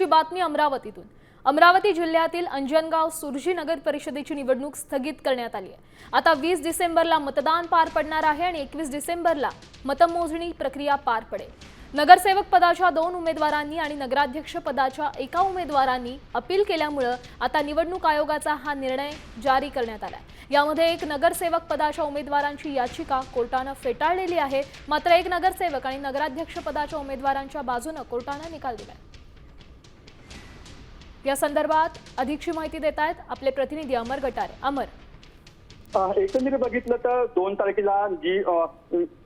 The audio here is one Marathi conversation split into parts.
अशी बातमी अमरावतीतून. अमरावती जिल्ह्यातील अंजनगाव सुरजी नगर परिषदेची निवडणूक स्थगित करण्यात आली आहे. आता वीस डिसेंबरला मतदान पार पडणार आहे आणि एकवीस डिसेंबरला मतमोजणी प्रक्रिया पार पडेल. नगरसेवक पदाच्या दोन उमेदवारांनी आणि नगराध्यक्ष पदाच्या एका उमेदवारांनी अपील केल्यामुळं आता निवडणूक आयोगाचा हा निर्णय जारी करण्यात आला यामध्ये एक नगरसेवक पदाच्या उमेदवारांची याचिका कोर्टानं फेटाळलेली आहे. मात्र एक नगरसेवक आणि नगराध्यक्ष पदाच्या उमेदवारांच्या बाजूनं कोर्टानं निकाल दिलाय. या संदर्भात अधिकची माहिती देत आहेत आपले प्रतिनिधी अमर गटारे. अमर. एकंदरीत बघितलं तर दोन तारखेला जी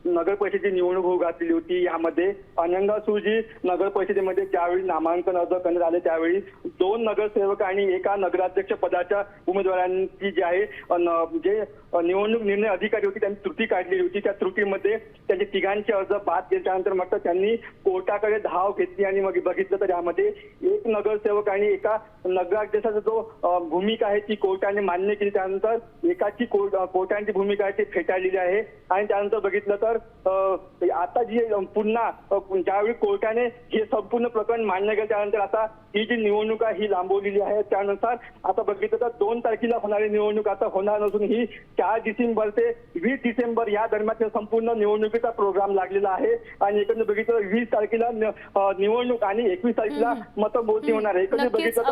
नगर परिषदेची निवडणूक होऊ घातलेली होती यामध्ये अनंगा सुजी नगर परिषदेमध्ये ज्यावेळी नामांकन अर्ज करण्यात आले त्यावेळी दोन नगरसेवक आणि एका नगराध्यक्ष पदाच्या उमेदवारांची जी आहे जे निवडणूक निर्णय अधिकारी होती त्यांनी त्रुटी काढलेली होती. त्या त्रुटीमध्ये त्यांचे तिघांचे अर्ज बाद केल्यानंतर म्हटलं त्यांनी कोर्टाकडे धाव घेतली आणि मग बघितलं तर यामध्ये एक नगरसेवक आणि एका नगराध्यक्षाचा जो भूमिका आहे ती कोर्टाने मान्य केली. त्यानंतर एकाची कोर्ट कोर्टाची भूमिका आहे ती फेटाळलेली आहे. आणि त्यानंतर बघितलं तर आता जी पुन्हा ज्यावेळी कोर्टाने हे संपूर्ण प्रकरण मान्य केलं त्यानंतर आता ही जी निवडणूक आहे ही लांबवलेली आहे. त्यानुसार आता बघितलं तर दोन तारखेला होणारी निवडणूक आता होणार नसून ही चार डिसेंबर ते वीस डिसेंबर या दरम्यान संपूर्ण निवडणुकीचा प्रोग्राम लागलेला आहे. आणि एकंदर बघितलं तर वीस तारखेला निवडणूक आणि एकवीस तारखेला मतमोजणी होणार आहे. एकंदर बघितलं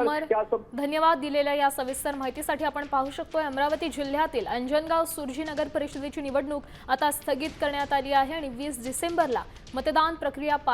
तर धन्यवाद दिलेल्या या सविस्तर माहितीसाठी आपण पाहू शकतोय अमरावती जिल्ह्यातील अंजनगाव सुरजी नगर परिषदेची निवडणूक आता स्थगित करण्यात आली आहे आणि वीस डिसेंबरला मतदान प्रक्रिया पार